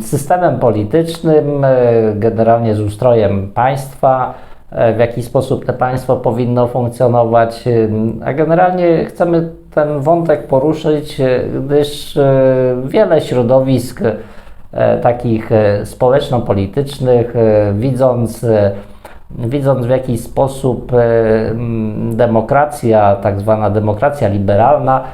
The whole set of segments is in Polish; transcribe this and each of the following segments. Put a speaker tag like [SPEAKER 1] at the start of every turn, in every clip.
[SPEAKER 1] systemem politycznym, e, generalnie z ustrojem państwa, e, w jaki sposób to państwo powinno funkcjonować, a generalnie chcemy ten wątek poruszyć, gdyż wiele środowisk takich społeczno-politycznych, widząc widząc w jaki sposób demokracja, tak zwana demokracja liberalna,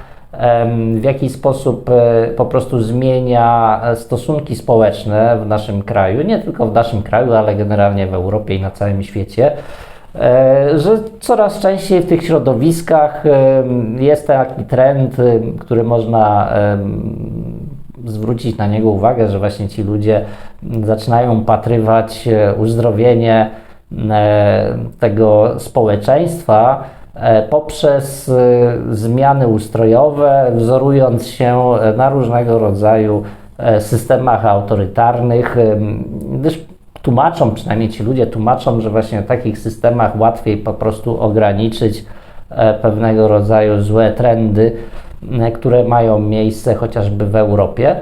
[SPEAKER 1] w jaki sposób e, po prostu zmienia stosunki społeczne w naszym kraju, nie tylko w naszym kraju, ale generalnie w Europie i na całym świecie, e, że coraz częściej w tych środowiskach jest taki trend, który można zwrócić na niego uwagę, że właśnie ci ludzie zaczynają patrywać e, uzdrowienie tego społeczeństwa E, poprzez e, zmiany ustrojowe, wzorując się na różnego rodzaju e, systemach autorytarnych, gdyż tłumaczą, przynajmniej ci ludzie tłumaczą, że właśnie w takich systemach łatwiej po prostu ograniczyć pewnego rodzaju złe trendy, które mają miejsce chociażby w Europie.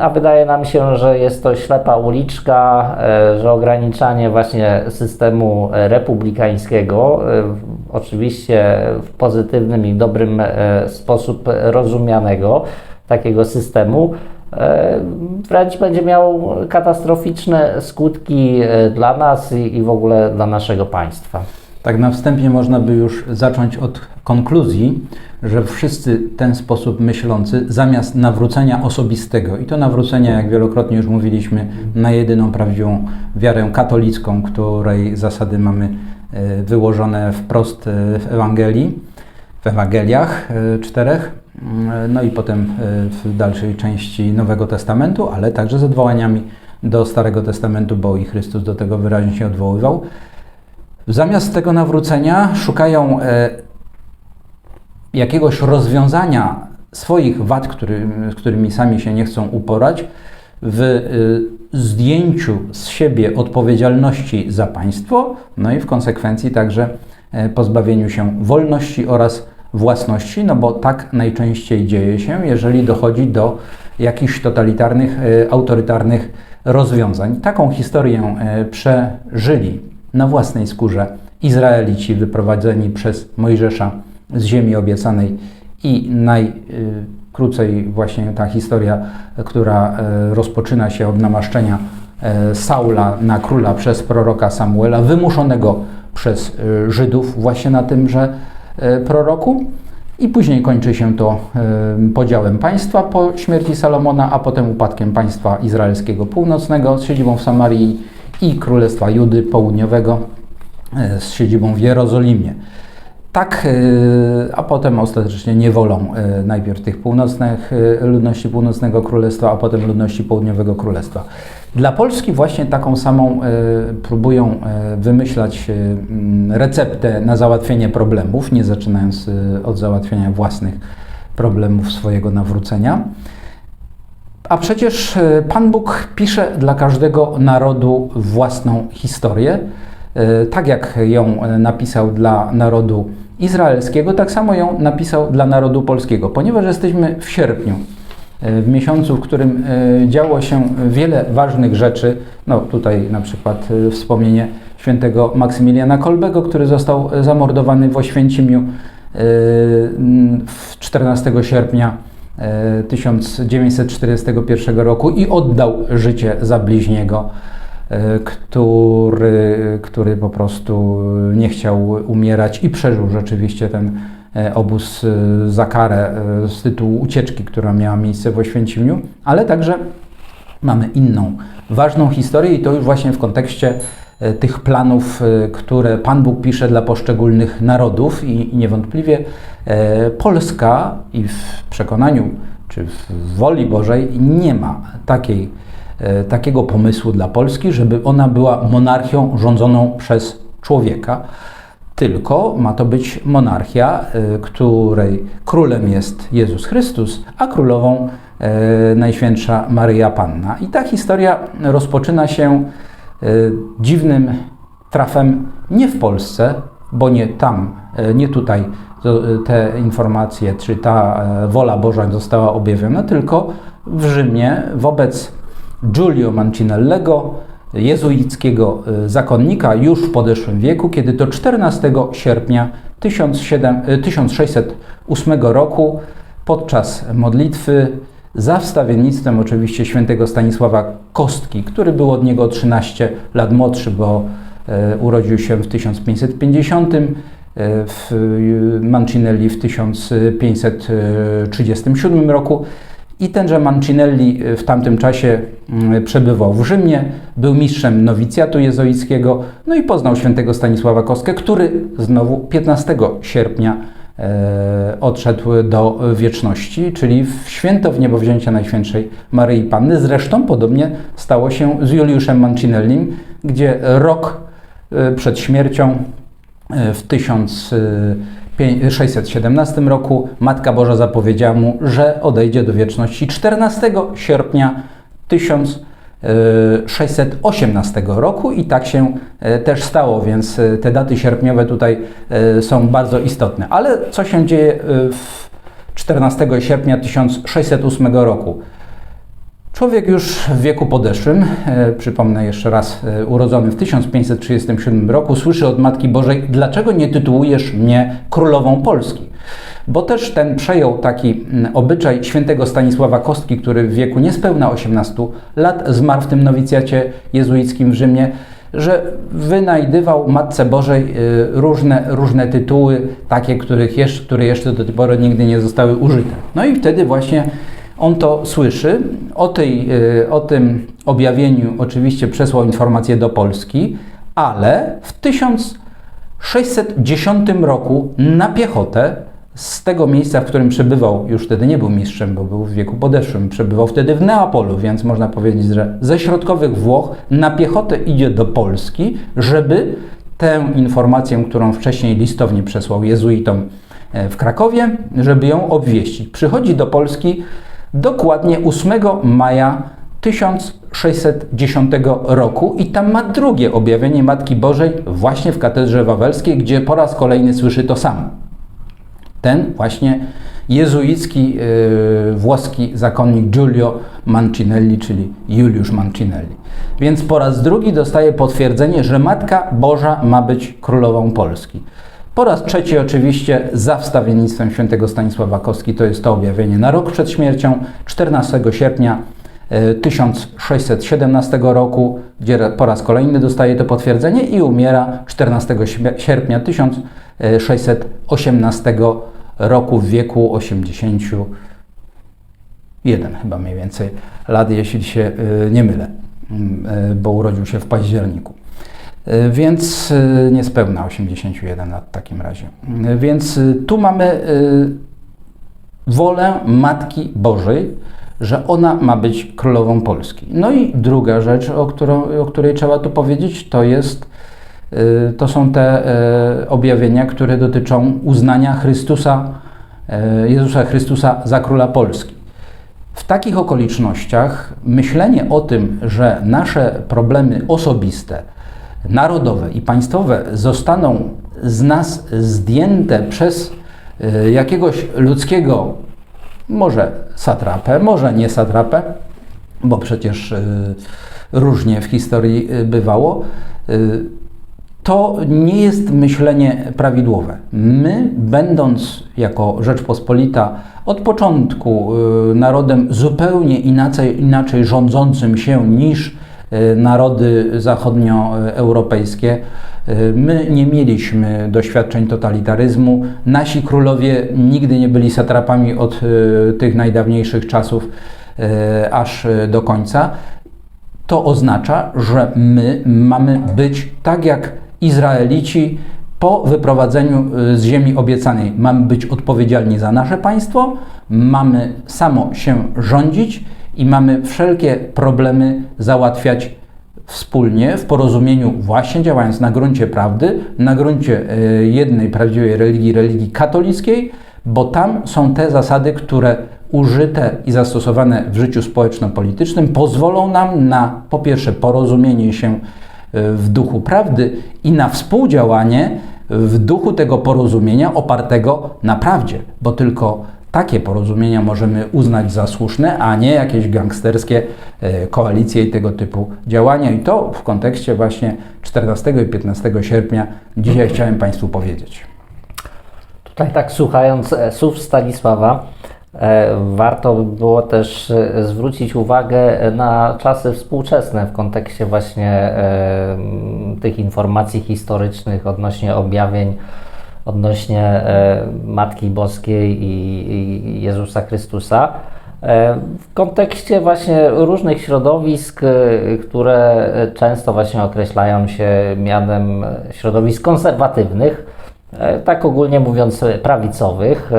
[SPEAKER 1] A wydaje nam się, że jest to ślepa uliczka, e, że ograniczanie właśnie systemu republikańskiego, e, oczywiście w pozytywnym i dobrym e, sposób rozumianego takiego systemu, wręcz będzie miał katastroficzne skutki dla nas i w ogóle dla naszego państwa.
[SPEAKER 2] Tak na wstępie można by już zacząć od konkluzji, że wszyscy ten sposób myślący, zamiast nawrócenia osobistego, i to nawrócenia, jak wielokrotnie już mówiliśmy, na jedyną prawdziwą wiarę katolicką, której zasady mamy e, wyłożone wprost e, w Ewangelii, w Ewangeliach e, czterech, no i potem w dalszej części Nowego Testamentu, ale także z odwołaniami do Starego Testamentu, bo i Chrystus do tego wyraźnie się odwoływał. Zamiast tego nawrócenia szukają jakiegoś rozwiązania swoich wad, który, z którymi sami się nie chcą uporać, w y, zdjęciu z siebie odpowiedzialności za państwo, no i w konsekwencji także e, pozbawieniu się wolności oraz własności, no bo tak najczęściej dzieje się, jeżeli dochodzi do jakichś totalitarnych, e, autorytarnych rozwiązań. Taką historię e, przeżyli na własnej skórze Izraelici wyprowadzeni przez Mojżesza z ziemi obiecanej i najkrócej właśnie ta historia, która e, rozpoczyna się od namaszczenia e, Saula na króla przez proroka Samuela, wymuszonego przez e, Żydów właśnie na tymże proroku. I później kończy się to podziałem państwa po śmierci Salomona, a potem upadkiem państwa izraelskiego północnego z siedzibą w Samarii i królestwa Judy południowego z siedzibą w Jerozolimie. Tak, y, a potem ostatecznie niewolą y, najpierw tych północnych y, ludności północnego królestwa, a potem ludności południowego królestwa. Dla Polski właśnie taką samą próbują wymyślać mm, receptę na załatwienie problemów, nie zaczynając od załatwienia własnych problemów swojego nawrócenia. A przecież Pan Bóg pisze dla każdego narodu własną historię, tak jak ją napisał dla narodu izraelskiego, tak samo ją napisał dla narodu polskiego. Ponieważ jesteśmy w sierpniu, e, w miesiącu, w którym e, działo się wiele ważnych rzeczy, no tutaj na przykład e, wspomnienie świętego Maksymiliana Kolbego, który został zamordowany w Oświęcimiu 14 sierpnia 1941 roku i oddał życie za bliźniego. E, który, który po prostu nie chciał umierać i przeżył rzeczywiście ten e, obóz e, za karę z tytułu ucieczki, która miała miejsce w Oświęcimiu, ale także mamy inną ważną historię i to już właśnie w kontekście tych planów, które Pan Bóg pisze dla poszczególnych narodów i, niewątpliwie Polska i w przekonaniu czy w woli Bożej nie ma takiej takiego pomysłu dla Polski, żeby ona była monarchią rządzoną przez człowieka, tylko ma to być monarchia, e, której królem jest Jezus Chrystus, a królową e, Najświętsza Maryja Panna. I ta historia rozpoczyna się dziwnym trafem nie w Polsce, bo nie tam, nie tutaj te informacje, czy ta wola Boża została objawiona, tylko w Rzymie wobec Giulio Mancinellego, jezuickiego y, zakonnika już w podeszłym wieku, kiedy to 14 sierpnia 1700 y, 1608 roku podczas modlitwy za wstawiennictwem oczywiście świętego Stanisława Kostki, który był od niego o 13 lat młodszy, bo e, urodził się w 1550, e, w Mancinelli w 1537 roku. I tenże Mancinelli y, w tamtym czasie mm, przebywał w Rzymie, był mistrzem nowicjatu jezoickiego, no i poznał świętego Stanisława Kostkę, który znowu 15 sierpnia e, odszedł do wieczności, czyli w święto w niebowzięcia Najświętszej Maryi Panny. Zresztą podobnie stało się z Juliuszem Mancinellim, gdzie rok e, przed śmiercią e, w 1000 617 roku Matka Boża zapowiedziała mu, że odejdzie do wieczności 14 sierpnia 1618 e, roku i tak się e, też stało, więc e, te daty sierpniowe tutaj są bardzo istotne. Ale co się dzieje w 14 sierpnia 1608 roku? Człowiek już w wieku podeszłym, e, przypomnę jeszcze raz, e, urodzony w 1537 roku, słyszy od Matki Bożej, dlaczego nie tytułujesz mnie królową Polski? Bo też ten przejął taki obyczaj świętego Stanisława Kostki, który w wieku niespełna 18 lat zmarł w tym nowicjacie jezuickim w Rzymie, że wynajdywał Matce Bożej e, różne, różne tytuły, takie, których jeszcze, które jeszcze do tej pory nigdy nie zostały użyte. No i wtedy właśnie on to słyszy. O, tej, y, o tym objawieniu oczywiście przesłał informację do Polski, ale w 1610 roku na piechotę z tego miejsca, w którym przebywał, już wtedy nie był mistrzem, bo był w wieku podeszłym, przebywał wtedy w Neapolu, więc można powiedzieć, że ze środkowych Włoch na piechotę idzie do Polski, żeby tę informację, którą wcześniej listownie przesłał jezuitom e, w Krakowie, żeby ją obwieścić. Przychodzi do Polski dokładnie 8 maja 1610 roku i tam ma drugie objawienie Matki Bożej właśnie w katedrze wawelskiej, gdzie po raz kolejny słyszy to samo. Ten właśnie jezuicki yy, włoski zakonnik Giulio Mancinelli, czyli Juliusz Mancinelli. Więc po raz drugi dostaje potwierdzenie, że Matka Boża ma być królową Polski. Po raz trzeci oczywiście za wstawiennictwem świętego Stanisława Kostki, to jest to objawienie na rok przed śmiercią, 14 sierpnia e, 1617 roku, gdzie po raz kolejny dostaje to potwierdzenie i umiera 14 śmie- sierpnia 1618 roku w wieku 81 chyba mniej więcej lat, jeśli się e, nie mylę, Mm, e, bo urodził się w październiku. E, Więc e, niespełna 81 lat w takim razie. E, Więc tu mamy wolę Matki Bożej, że ona ma być królową Polski. No i druga rzecz, o, którą, o której trzeba tu powiedzieć, to jest to są te objawienia, które dotyczą uznania Chrystusa, Jezusa Chrystusa za króla Polski. W takich okolicznościach myślenie o tym, że nasze problemy osobiste, narodowe i państwowe zostaną z nas zdjęte przez y, jakiegoś ludzkiego, może satrapę, może nie satrapę, bo przecież y, różnie w historii y, bywało, to nie jest myślenie prawidłowe. My, będąc jako Rzeczpospolita od początku narodem zupełnie inaczej, inaczej rządzącym się niż narody zachodnioeuropejskie, y, my nie mieliśmy doświadczeń totalitaryzmu. Nasi królowie nigdy nie byli satrapami od y, tych najdawniejszych czasów aż do końca to oznacza, że my mamy być tak jak Izraelici po wyprowadzeniu z ziemi obiecanej. Mamy być odpowiedzialni za nasze państwo, mamy samo się rządzić i mamy wszelkie problemy załatwiać wspólnie, w porozumieniu, właśnie działając na gruncie prawdy, na gruncie y, jednej prawdziwej religii, religii katolickiej, bo tam są te zasady, które użyte i zastosowane w życiu społeczno-politycznym pozwolą nam na po pierwsze porozumienie się y, w duchu prawdy i na współdziałanie w duchu tego porozumienia opartego na prawdzie, bo tylko takie porozumienia możemy uznać za słuszne, a nie jakieś gangsterskie e, koalicje i tego typu działania. I to w kontekście właśnie 14 i 15 sierpnia dzisiaj chciałem Państwu powiedzieć.
[SPEAKER 1] Tutaj tak słuchając e, słów Stanisława, e, warto było też zwrócić uwagę na czasy współczesne w kontekście właśnie tych informacji historycznych odnośnie objawień, odnośnie e, Matki Boskiej i, Jezusa Chrystusa. E, W kontekście właśnie różnych środowisk, e, które często właśnie określają się mianem środowisk konserwatywnych, tak ogólnie mówiąc prawicowych.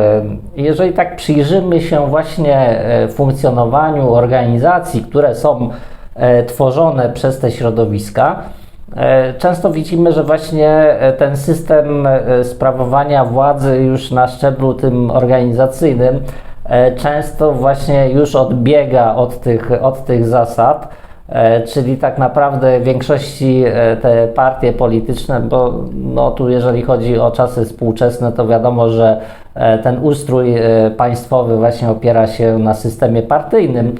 [SPEAKER 1] Jeżeli tak przyjrzymy się właśnie funkcjonowaniu organizacji, które są tworzone przez te środowiska, często widzimy, że właśnie e, ten system e, sprawowania władzy już na szczeblu tym organizacyjnym e, często właśnie już odbiega od tych, od tych zasad. E, Czyli tak naprawdę w większości e, te partie polityczne, bo no tu jeżeli chodzi o czasy współczesne, to wiadomo, że e, ten ustrój e, państwowy właśnie opiera się na systemie partyjnym.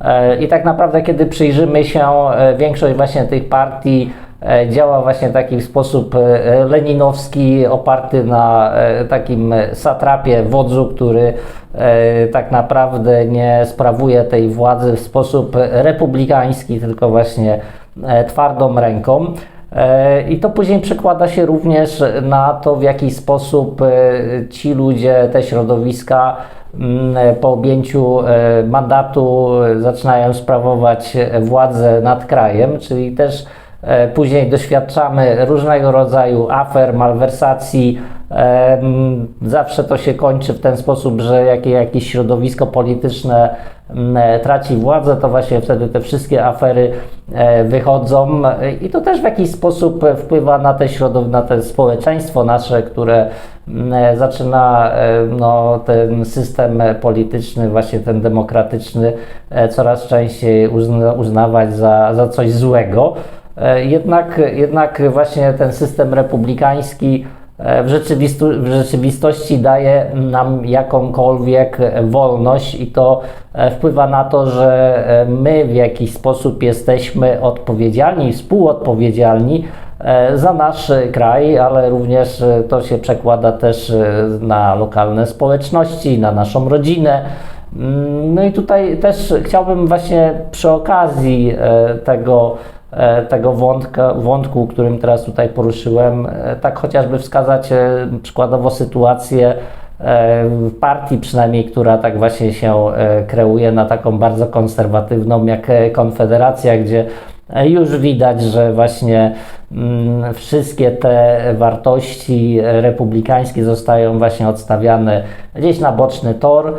[SPEAKER 1] E, I tak naprawdę, kiedy przyjrzymy się, e, większość właśnie tych partii e, działa właśnie w taki sposób e, leninowski, oparty na e, takim e, satrapie, wodzu, który e, tak naprawdę nie sprawuje tej władzy w sposób republikański, tylko właśnie e, twardą ręką. E, I to później przekłada się również na to, w jaki sposób e, ci ludzie, te środowiska mm, po objęciu e, mandatu e, zaczynają sprawować e, władzę nad krajem, czyli też e, później doświadczamy różnego rodzaju afer, malwersacji. E, Zawsze to się kończy w ten sposób, że jak jakieś środowisko polityczne e, traci władzę, to właśnie wtedy te wszystkie afery e, wychodzą e, i to też w jakiś sposób e, wpływa na te środowisko, na to społeczeństwo nasze, które e, zaczyna e, no, ten system e, polityczny, właśnie ten demokratyczny, e, coraz częściej uzna, uznawać za, za coś złego. E, Jednak, jednak właśnie ten system republikański e, w, rzeczywistu- w rzeczywistości daje nam jakąkolwiek wolność i to e, wpływa na to, że my w jakiś sposób jesteśmy odpowiedzialni, współodpowiedzialni za nasz kraj, ale również to się przekłada też na lokalne społeczności, na naszą rodzinę. Mm, No i tutaj też chciałbym właśnie przy okazji tego, tego wątka, wątku, którym teraz tutaj poruszyłem, e, tak chociażby wskazać e, przykładowo sytuację e, w partii przynajmniej, która tak właśnie się e, kreuje na taką bardzo konserwatywną jak e, Konfederacja, gdzie e, już widać, że właśnie mm, wszystkie te wartości e, republikańskie zostają właśnie odstawiane gdzieś na boczny tor e,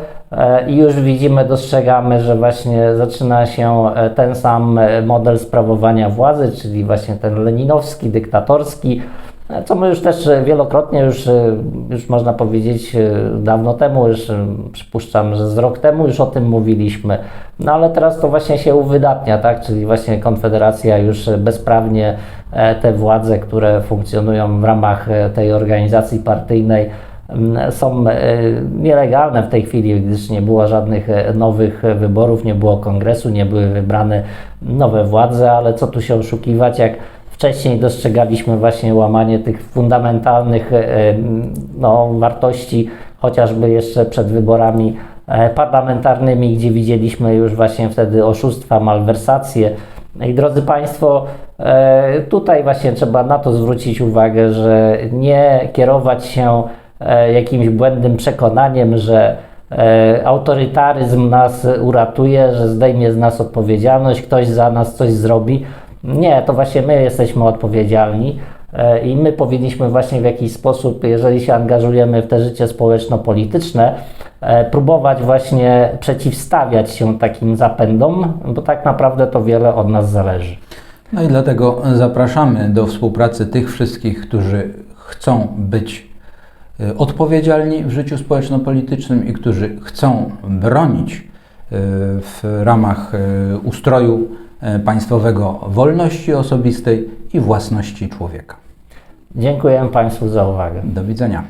[SPEAKER 1] i już widzimy, dostrzegamy, że właśnie zaczyna się e, ten sam e, model sprawowania władzy, czyli właśnie ten leninowski, dyktatorski, e, co my już też e, wielokrotnie, już, e, już można powiedzieć e, dawno temu, już e, przypuszczam, że z rok temu już o tym mówiliśmy. No ale teraz to właśnie się uwydatnia, tak? Czyli właśnie Konfederacja już e, bezprawnie e, te władze, które funkcjonują w ramach e, tej organizacji partyjnej, są e, nielegalne w tej chwili, gdyż nie było żadnych e, nowych e, wyborów, nie było kongresu, nie były wybrane nowe władze, ale co tu się oszukiwać, jak wcześniej dostrzegaliśmy właśnie łamanie tych fundamentalnych no, wartości, chociażby jeszcze przed wyborami parlamentarnymi, gdzie widzieliśmy już właśnie wtedy oszustwa, malwersacje. I drodzy Państwo, tutaj właśnie trzeba na to zwrócić uwagę, że nie kierować się jakimś błędnym przekonaniem, że e, autorytaryzm nas uratuje, że zdejmie z nas odpowiedzialność, ktoś za nas coś zrobi. Nie, to właśnie my jesteśmy odpowiedzialni e, i my powinniśmy właśnie w jakiś sposób, jeżeli się angażujemy w te życie społeczno-polityczne, e, próbować właśnie przeciwstawiać się takim zapędom, bo tak naprawdę to wiele od nas zależy.
[SPEAKER 2] No i dlatego zapraszamy do współpracy tych wszystkich, którzy chcą być e, odpowiedzialni w życiu społeczno-politycznym i którzy chcą bronić e, w ramach e, ustroju e, państwowego wolności osobistej i własności człowieka.
[SPEAKER 1] Dziękuję Państwu za uwagę.
[SPEAKER 2] Do widzenia.